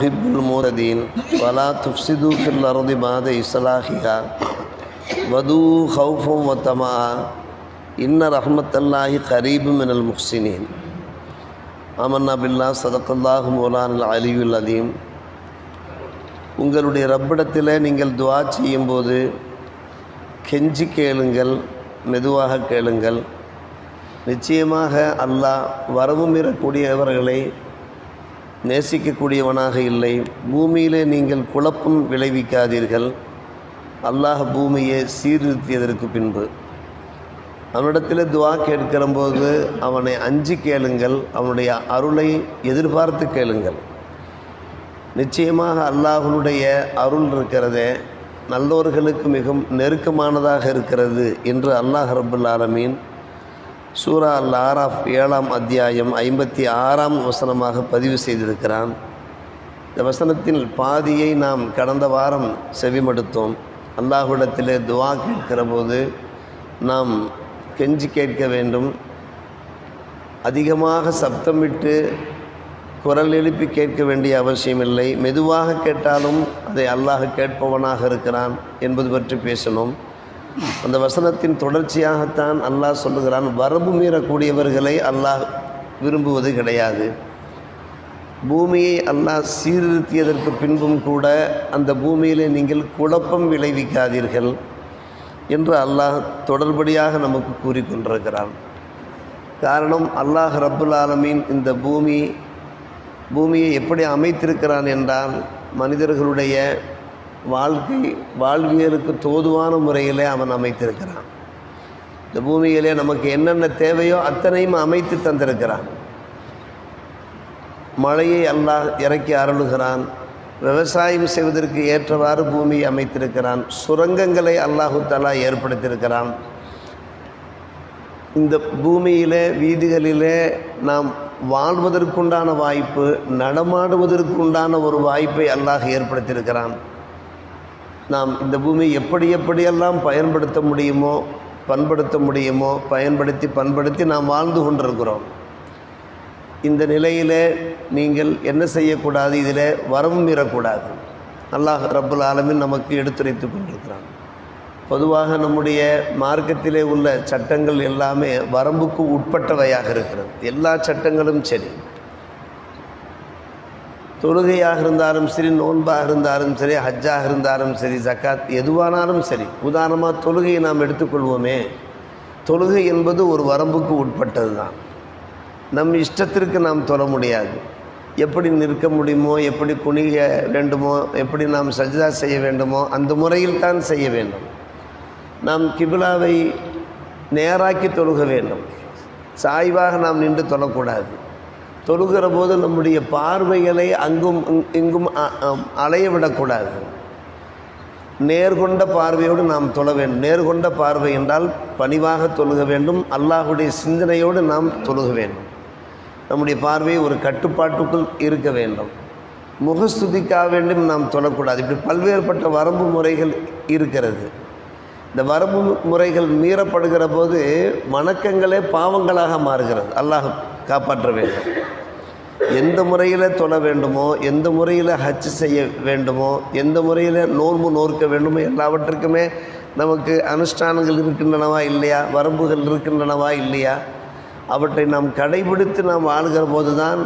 يحب المعتدين ولا تفسدوا في الأرض بعد إصلاحها ودوا خوفا وطمعا إن رحمة الله قريب من المحسنين ஆமன்னா பில்லா சதக்கல்லாஹு மௌலான் அலியுல் அதீம் உங்களுடைய ரப்பிடத்தில் நீங்கள் துவா செய்யும்போது கெஞ்சி கேளுங்கள் மெதுவாக கேளுங்கள் நிச்சயமாக அல்லாஹ் வரவு மீறக்கூடியவர்களை நேசிக்கக்கூடியவனாக இல்லை. பூமியிலே நீங்கள் குழப்பம் விளைவிக்காதீர்கள். அல்லாஹ் பூமியை சீர்திருத்தியதற்கு பின்பு. அவனிடத்தில் துவா கேட்கிறபோது அவனை அஞ்சு கேளுங்கள். அவனுடைய அருளை எதிர்பார்த்து கேளுங்கள். நிச்சயமாக அல்லாஹனுடைய அருள் இருக்கிறதே நல்லோர்களுக்கு மிகவும் நெருக்கமானதாக இருக்கிறது என்று அல்லாஹ் ரபுல் ஆலமீன் சூரா அல் ஆராஃப் ஏழாம் அத்தியாயம் ஐம்பத்தி ஆறாம் வசனமாக பதிவு செய்திருக்கிறான். இந்த வசனத்தில் பாதியை நாம் கடந்த வாரம் செவிமடுத்தோம். அல்லாஹ்விடத்திலே துவா கேட்கிற போது நாம் கெஞ்சி கேட்க வேண்டும். அதிகமாக சப்தமிட்டு குரல் எழுப்பி கேட்க வேண்டிய அவசியமில்லை. மெதுவாக கேட்டாலும் அதை அல்லாஹ் கேட்பவனாக இருக்கிறான் என்பது பற்றி பேசணும். அந்த வசனத்தின் தொடர்ச்சியாகத்தான் அல்லாஹ் சொல்லுகிறான் வரம்பு மீறக்கூடியவர்களை அல்லாஹ் விரும்புவது கிடையாது. பூமியை அல்லாஹ் சீர்திருத்தியதற்கு பின்பும் கூட அந்த பூமியிலே நீங்கள் குழப்பம் விளைவிக்காதீர்கள் என்று அல்லாஹ் தொடர்படியாக நமக்கு கூறிக்கொண்டிருக்கிறான் காரணம் அல்லாஹ் ரப்புல் ஆலமீன் இந்த பூமி பூமியை எப்படி அமைத்திருக்கிறான் என்றால் மனிதர்களுடைய வாழ்க்கை வாழ்வியலுக்கு தோதுவான முறையிலே அவன் அமைத்திருக்கிறான். இந்த பூமியிலே நமக்கு என்னென்ன தேவையோ அத்தனையும் அமைத்து தந்திருக்கிறான். மழையை அல்லாஹ் இறக்கி அருளுகிறான். விவசாயம் செய்வதற்கு ஏற்றவாறு பூமியை அமைத்திருக்கிறான். சுரங்கங்களை அல்லாஹு தாலா ஏற்படுத்தியிருக்கிறான். இந்த பூமியிலே வீதிகளிலே நாம் வாழ்வதற்குண்டான வாய்ப்பு நடமாடுவதற்குண்டான ஒரு வாய்ப்பை அல்லாஹ் ஏற்படுத்தியிருக்கிறான். நாம் இந்த பூமி எப்படி எப்படியெல்லாம் பயன்படுத்த முடியுமோ பண்படுத்த முடியுமோ பயன்படுத்தி பண்படுத்தி நாம் வாழ்ந்து கொண்டிருக்கிறோம். இந்த நிலையிலே நீங்கள் என்ன செய்யக்கூடாது? இதில் வரவு மீறக்கூடாது. அல்லாஹ் ரப்புல் ஆலமின் நமக்கு எடுத்துரைத்து கொண்டிருக்கிறான். பொதுவாக நம்முடைய மார்க்கத்திலே உள்ள சட்டங்கள் எல்லாமே வரம்புக்கு உட்பட்டவையாக இருக்கிறது. எல்லா சட்டங்களும் சரி. தொழுகையாக இருந்தாலும் சரி நோன்பாக இருந்தாலும் சரி ஹஜ்ஜாக இருந்தாலும் சரி ஜக்காத் எதுவானாலும் சரி உதாரணமாக தொழுகையை நாம் எடுத்துக்கொள்வோமே. தொழுகை என்பது ஒரு வரம்புக்கு உட்பட்டது தான் நம் இஷ்டத்திற்கு நாம் தொழ முடியாது. எப்படி நிற்க முடியுமோ எப்படி குனிய வேண்டுமோ எப்படி நாம் சஜிதா செய்ய வேண்டுமோ அந்த முறையில் தான் செய்ய வேண்டும். நாம் கிபிலாவை நேராக்கி தொழுக வேண்டும். சாய்வாக நாம் நின்று தொழக்கூடாது. தொழுகிற போது நம்முடைய பார்வைகளை அங்கும் இங்கும் அலைய விடக்கூடாது நேர்கொண்ட பார்வையோடு நாம் தொழ வேண்டும். நேர்கொண்ட பார்வை என்றால் பணிவாக தொழுக வேண்டும். அல்லாஹுடைய சிந்தனையோடு நாம் தொழுக வேண்டும். நம்முடைய பார்வை ஒரு கட்டுப்பாட்டுக்குள் இருக்க வேண்டும். முகஸ்துதிக்காக வேண்டும் நாம் தொழக்கூடாது. இப்படி பல்வேறுபட்ட வரம்பு முறைகள் இருக்கிறது. இந்த வரம்பு முறைகள் மீறப்படுகிற போது வணக்கங்களே பாவங்களாக மாறுகிறது. அல்லாஹ் காப்பாற்ற வேண்டும். எந்த முறையில் தொழ வேண்டுமோ எந்த முறையில் ஹஜ் செய்ய வேண்டுமோ எந்த முறையில் நோன்பு நோர்க்க வேண்டுமோ எல்லாவற்றுக்குமே நமக்கு அனுஷ்டானங்கள் இருக்கின்றனவா இல்லையா? வரம்புகள் இருக்கின்றனவா இல்லையா? அவற்றை நாம் கடைபிடித்து நாம் வாழ்கிற போது தான்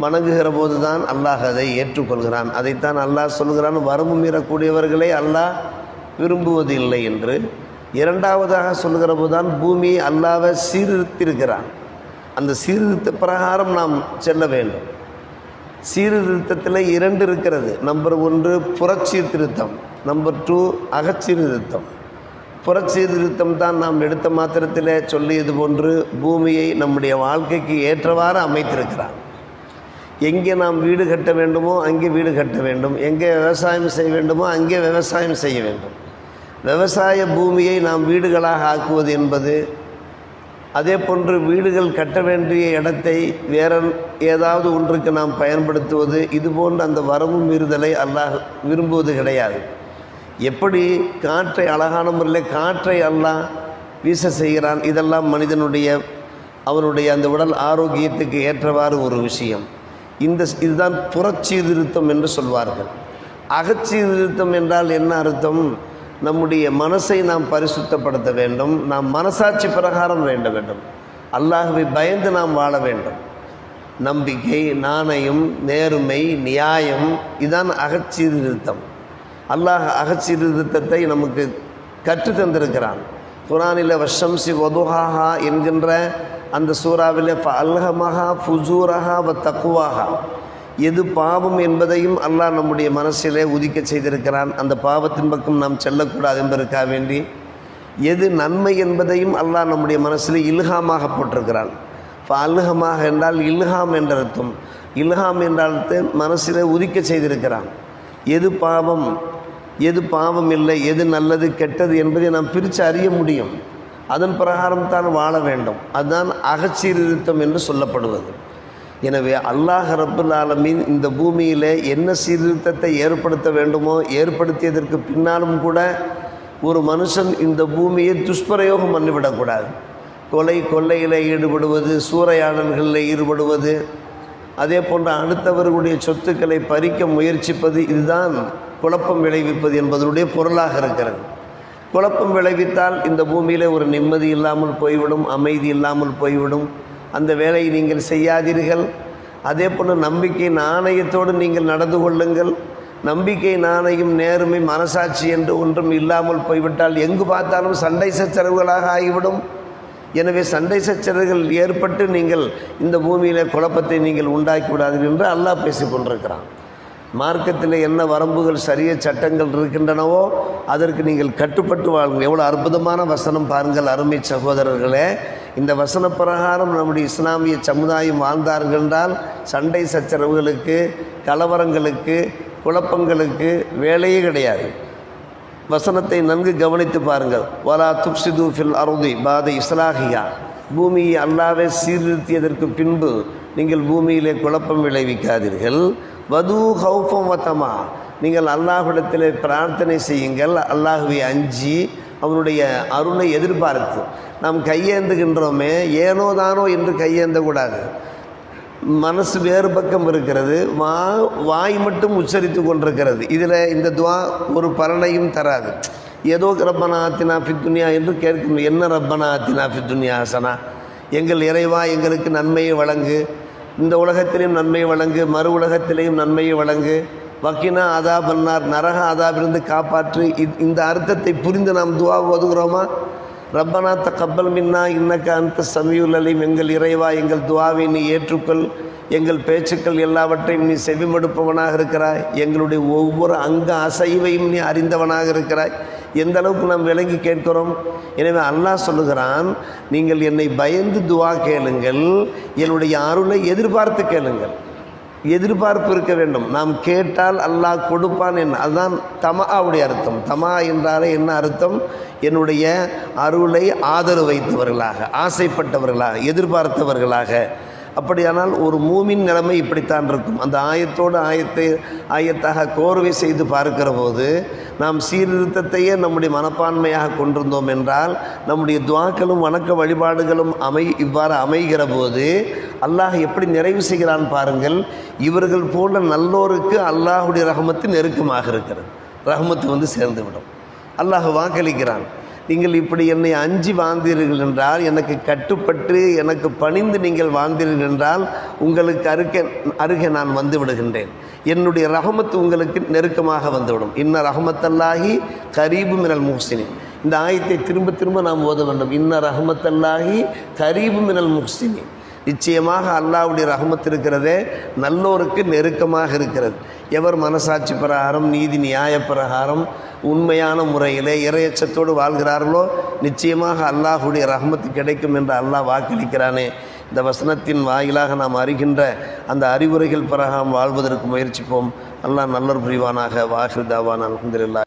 வணங்குகிற போது தான் அல்லாஹ் அதை ஏற்றுக்கொள்கிறான். அதைத்தான் அல்லாஹ் சொல்கிறான் வரம்பு மீறக்கூடியவர்களை அல்லாஹ் விரும்புவது இல்லை என்று இரண்டாவதாக சொல்கிற போதுதான் பூமியை அல்லாவை சீர்திருத்திருக்கிறான் அந்த சீர்திருத்த பிரகாரம் நாம் செல்ல வேண்டும். சீர்திருத்தத்தில் இரண்டு இருக்கிறது. நம்பர் ஒன்று புறச்சீர்திருத்தம். Number two அகச்சீர்திருத்தம். புறச்சீர்திருத்தம் தான் நாம் எடுத்த மாத்திரத்தில் சொல்லியது போன்று பூமியை நம்முடைய வாழ்க்கைக்கு ஏற்றவாறு அமைத்திருக்கிறான் எங்கே நாம் வீடு கட்ட வேண்டுமோ அங்கே வீடு கட்ட வேண்டும். எங்கே விவசாயம் செய்ய வேண்டுமோ அங்கே விவசாயம் செய்ய வேண்டும். விவசாய பூமியை நாம் வீடுகளாக ஆக்குவது என்பது அதே போன்று வீடுகள் கட்ட வேண்டிய இடத்தை வேற ஏதாவது ஒன்றுக்கு நாம் பயன்படுத்துவது இதுபோன்ற அந்த வரவும் மீறுதலை அல்லாஹ் விரும்புவது கிடையாது. எப்படி காற்றை அழகான முறையில் காற்றை அல்லாஹ் வீச செய்கிறான் இதெல்லாம் மனிதனுடைய அவனுடைய அந்த உடல் ஆரோக்கியத்துக்கு ஏற்றவாறு ஒரு விஷயம். இந்த இதுதான் புறச்சீர்திருத்தம் என்று சொல்வார்கள். அகச்சீர்திருத்தம் என்றால் என்ன அர்த்தம்? நம்முடைய மனசை நாம் பரிசுத்தப்படுத்த வேண்டும். நாம் மனசாட்சி பிரகாரம் வேண்ட வேண்டும். அல்லாஹுவை பயந்து நாம் வாழ வேண்டும். நம்பிக்கை நாணயம் நேர்மை நியாயம் இதான் அகச்சீர்திருத்தம் அல்லாஹ் அகச்சீர்திருத்தத்தை நமக்கு கற்று தந்திருக்கிறான். குரானில் வஷம்சி வதுஹாஹா என்கின்ற அந்த சூறாவில் அல்ஹமஹா ஃபுஜூரஹா வ தக்குவாஹா எது பாவம் என்பதையும் அல்லாஹ் நம்முடைய மனசிலே உதிக்க செய்திருக்கிறான். அந்த பாவத்தின் பக்கம் நாம் செல்லக்கூடாது என்பதற்காக வேண்டி எது நன்மை என்பதையும் அல்லாஹ் நம்முடைய மனசில் இல்ஹாமாக போட்டிருக்கிறான். இப்போ அல்ஹமாக என்றால் இல்ஹாம் என்ற அர்த்தம். இல்ஹாம் என்றால் மனசில் உதிக்க செய்திருக்கிறான். எது பாவம் எது பாவம் இல்லை எது நல்லது கெட்டது என்பதை நாம் பிரித்து அறிய முடியும். அதன் பிரகாரம் தான் வாழ வேண்டும். அதுதான் அகச்சீர்திருத்தம் என்று சொல்லப்படுவது. எனவே அல்லாஹ் ரப்புல் ஆலமின் இந்த பூமியில் என்ன சீர்திருத்தத்தை ஏற்படுத்த வேண்டுமோ ஏற்படுத்தியதற்கு பின்னாலும் கூட ஒரு மனுஷன் இந்த பூமியை துஷ்பிரயோகம் பண்ணிவிடக்கூடாது. கொலை கொள்ளையில் ஈடுபடுவது சூறையாடல்களில் ஈடுபடுவது அதே போன்ற அடுத்தவர்களுடைய சொத்துக்களை பறிக்க முயற்சிப்பது இதுதான் குழப்பம் விளைவிப்பது என்பதனுடைய பொருளாக இருக்கிறது. குழப்பம் விளைவித்தால் இந்த பூமியில் ஒரு நிம்மதி இல்லாமல் போய்விடும் அமைதி இல்லாமல் போய்விடும். அந்த வேலையை நீங்கள் செய்யாதீர்கள். அதே போல் நம்பிக்கை நாணயத்தோடு நீங்கள் நடந்து கொள்ளுங்கள். நம்பிக்கை நாணயம் நேர்மை மனசாட்சி என்று ஒன்றும் இல்லாமல் போய்விட்டால் எங்கு பார்த்தாலும் சண்டை சச்சரவுகளாக ஆகிவிடும். எனவே சண்டை சச்சரவுகள் ஏற்பட்டு நீங்கள் இந்த பூமியில் குழப்பத்தை நீங்கள் உண்டாக்கி விடாதீர்கள் என்று அல்லாஹ் பேசிக்கொண்டிருக்கிறான் மார்க்கத்தில் என்ன வரம்புகள் சரிய சட்டங்கள் இருக்கின்றனவோ அதற்கு நீங்கள் கட்டுப்பட்டு வாழுங்கள். எவ்வளோ அற்புதமான வசனம் பாருங்கள் அருமை சகோதரர்களே. இந்த வசன பிரகாரம் நம்முடைய இஸ்லாமிய சமுதாயம் வாழ்ந்தார்கள் என்றால் சண்டை சச்சரவுகளுக்கு கலவரங்களுக்கு குழப்பங்களுக்கு வேலையே கிடையாது. வசனத்தை நன்கு கவனித்து பாருங்கள். வலா துப்சிது ஃபில் அருதி பாத இஸ்லாஹியா. பூமியை அல்லாவே சீர்திருத்தியதற்கு பின்பு நீங்கள் பூமியிலே குழப்பம் விளைவிக்காதீர்கள். வது ஹவுஃபம் வத்தமா நீங்கள் அல்லாஹ்விடத்தில் பிரார்த்தனை செய்யுங்கள். அல்லாஹுவை அஞ்சி அவனுடைய அருளை எதிர்பார்த்து நாம் கையேந்துகின்றோமே ஏனோ தானோ என்று கையேந்தக்கூடாது. மனசு வேறு பக்கம் இருக்கிறது வா வாய் மட்டும் உச்சரித்து கொண்டிருக்கிறது. இதில் இந்த துவா ஒரு பலனையும் தராது. ஏதோ ரப்பனா ஆத்தினா துன்யா என்று கேட்கணும் என்ன ரப்பனா ஆத்தினா துன்யா ஹசனா? எங்கள் இறைவா எங்களுக்கு நன்மையை வழங்கு. இந்த உலகத்திலையும் நன்மை வழங்கு மறு உலகத்திலையும் நன்மையை வழங்கு. வக்கினா அதா பண்ணார் நரக அதாபிலிருந்து காப்பாற்று. இ- இந்த அர்த்தத்தை புரிந்து நாம் துவா ஒதுகிறோமா ரப்பனா தக்கப்பல் மின்னா இன்னக்க அந்த சமியுல் அலீம் எங்கள் இறைவா எங்கள் துவாவை நீ ஏற்றுக்கொள். எங்கள் பேச்சுக்கள் எல்லாவற்றையும் நீ செவிமடுப்பவனாக இருக்கிறாய். எங்களுடைய ஒவ்வொரு அங்க அசைவையும் நீ அறிந்தவனாக இருக்கிறாய். எந்த அளவுக்கு நாம் விளங்கி கேட்கிறோம்? எனவே அல்லாஹ் சொல்லுகிறான் நீங்கள் என்னை பயந்து துவா கேளுங்கள் என்னுடைய அருளை எதிர்பார்த்து கேளுங்கள். எதிர்பார்ப்பு இருக்க வேண்டும். நாம் கேட்டால் அல்லாஹ் கொடுப்பான் என் அதுதான் தமாவுடைய அர்த்தம். தமா என்றாலே என்ன அர்த்தம்? என்னுடைய அருளை ஆதரவு வைத்தவர்களாக ஆசைப்பட்டவர்களாக எதிர்பார்த்தவர்களாக. அப்படியானால் ஒரு மூமின் நிலைமை இப்படித்தான் இருக்கும். அந்த ஆயத்தோடு ஆயத்தை ஆயத்தாக கோர்வை செய்து பார்க்கிற போது நாம் சீர்திருத்தத்தையே நம்முடைய மனப்பான்மையாக கொண்டிருந்தோம் என்றால் நம்முடைய துவாக்களும் வணக்க வழிபாடுகளும் அமை இவ்வாறு அமைகிற போது அல்லாஹ் எப்படி நிறைவு செய்கிறான் பாருங்கள். இவர்கள் போல நல்லோருக்கு அல்லாஹுடைய ரஹமத்து நெருக்கமாக இருக்கிறது. ரஹமத்து வந்து சேர்ந்து விடும் அல்லாஹ் வாக்களிக்கிறான். நீங்கள் இப்படி என்னை அஞ்சு வாழ்ந்தீர்கள் என்றால் எனக்கு கட்டுப்பட்டு எனக்கு பணிந்து நீங்கள் வாழ்ந்தீர்கள் என்றால் உங்களுக்கு அருகே அருகே நான் வந்து விடுகின்றேன். என்னுடைய ரகமத்து உங்களுக்கு நெருக்கமாக வந்துவிடும். இன்ன ரஹமத்தல்லாஹி கரீபு மினல் முஹ்சினி இந்த ஆயத்தை திரும்ப திரும்ப நாம் ஓத வேண்டும். இன்ன ரஹமத்தல்லாஹி கரீபு மினல் முஹ்சினி நிச்சயமாக அல்லாஹ்வுடைய ரஹமத் இருக்கிறதே நல்லோருக்கு நெருக்கமாக இருக்கிறது. எவர் மனசாட்சி பிரகாரம் நீதி நியாய பிரகாரம் உண்மையான முறையிலே இறையச்சத்தோடு வாழ்கிறார்களோ நிச்சயமாக அல்லாஹ்வுடைய ரஹமத்து கிடைக்கும் என்று அல்லாஹ் வாக்களிக்கிறானே. இந்த வசனத்தின் வாயிலாக நாம் அறிகின்ற அந்த அறிவுரைகள் பிரகாரம் வாழ்வதற்கு முயற்சிப்போம். அல்லாஹ் நல்லர் புரிவானாக வாஹிர்தாவான் அலமதுல்லா